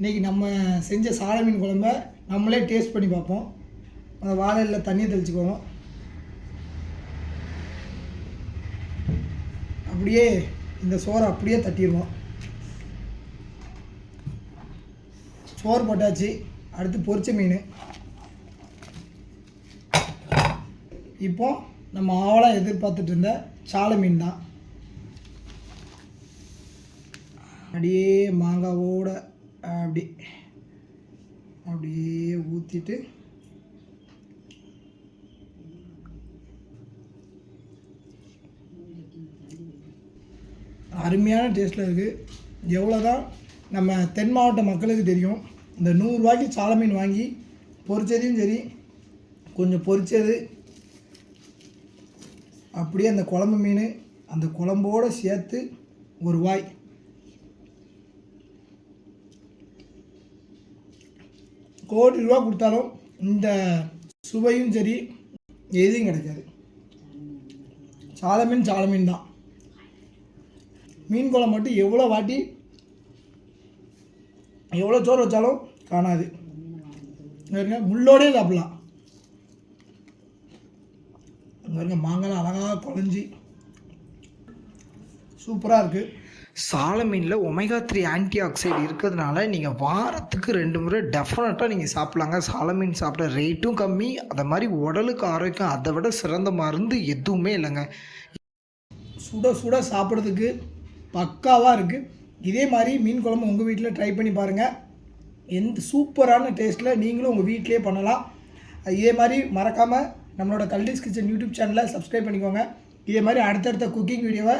இன்றைக்கி நம்ம செஞ்ச சாலை மீன் குழம்ப நம்மளே டேஸ்ட் பண்ணி பார்ப்போம். அந்த வாழையில் தண்ணி தெளிச்சுக்குவோம். அப்படியே இந்த சோறை அப்படியே தட்டிடுவோம். சோறு போட்டாச்சு. அடுத்து பொரிச்ச மீன். இப்போ நம்ம ஆவலாக எதிர்பார்த்துட்டு இருந்த சாலை மீன் தான். அப்படியே மாங்காவோட அப்படி அப்படியே ஊற்றிட்டு அருமையான டேஸ்ட்டில் இருக்குது எவ்வளோ தான் நம்ம தென் மாவட்ட மக்களுக்கு தெரியும் இந்த நூறுரூவாய்க்கு சால மீன் வாங்கி பொரிச்சதையும் சரி கொஞ்சம் பொரிச்சது அப்படியே அந்த குழம்பு மீன் அந்த குழம்போடு சேர்த்து ஒரு வாய் கோடி ரூபா கொடுத்தாலும் இந்த சுவையும் சரி எதுவும் கிடைக்காது. சால மீன் சால மீன் தான். மீன் குழம்பு மட்டும் எவ்வளோ வாட்டி எவ்வளோ சோறு வச்சாலும் காணாது. பாருங்க முள்ளோடே சாப்பிட்லாம். பாருங்க மாங்காய் அழகாக குழஞ்சி. சூப்பராக இருக்குது சாலமீனில் ஒமேகா த்ரீ ஆன்டி ஆக்சைடு இருக்கிறதுனால நீங்கள் வாரத்துக்கு ரெண்டு முறை டெஃபினட்டாக நீங்கள் சாப்பிட்லாங்க. சாலமீன் சாப்பிட ரேட்டும் கம்மி. அதை மாதிரி உடலுக்கு ஆரோக்கியம் அதை விட சிறந்த மருந்து எதுவுமே இல்லைங்க. சுட சுட சாப்பிட்றதுக்கு பக்காவாக இருக்குது இதே மாதிரி மீன் குழம்பு உங்கள் வீட்டில் ட்ரை பண்ணி பாருங்கள் எந்த சூப்பரான டேஸ்ட்டில் நீங்களும் உங்கள் வீட்டிலே பண்ணலாம். இதே மாதிரி மறக்காமல் நம்மளோட கல்டிஸ் கிச்சன் யூடியூப் சேனலை சப்ஸ்கிரைப் பண்ணிக்கோங்க. இதே மாதிரி அடுத்தடுத்த குக்கிங் வீடியோவை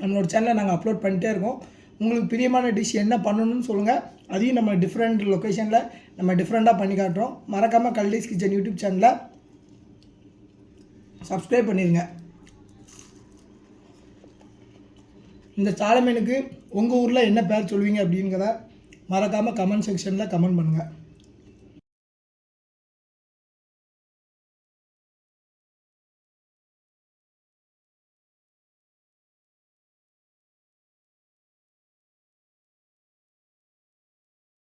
நம்மளோட சேனலில் நாங்கள் அப்லோட் பண்ணிட்டே இருக்கோம். உங்களுக்கு பிரியமான டிஷ் என்ன பண்ணணும்னு சொல்லுங்கள் அதையும் நம்ம டிஃப்ரெண்ட் லொக்கேஷனில் நம்ம டிஃப்ரெண்ட்டாக பண்ணி காட்டுறோம். மறக்காமல் கல்டிஸ் கிச்சன் யூடியூப் சேனலை சப்ஸ்கிரைப் பண்ணிடுங்க இந்த சாலை மீனுக்கு உங்கள் ஊரில் என்ன பேர் சொல்லுவீங்க அப்படிங்கிறத மறக்காமல் கமெண்ட் செக்ஷனில் கமெண்ட் பண்ணுங்கள்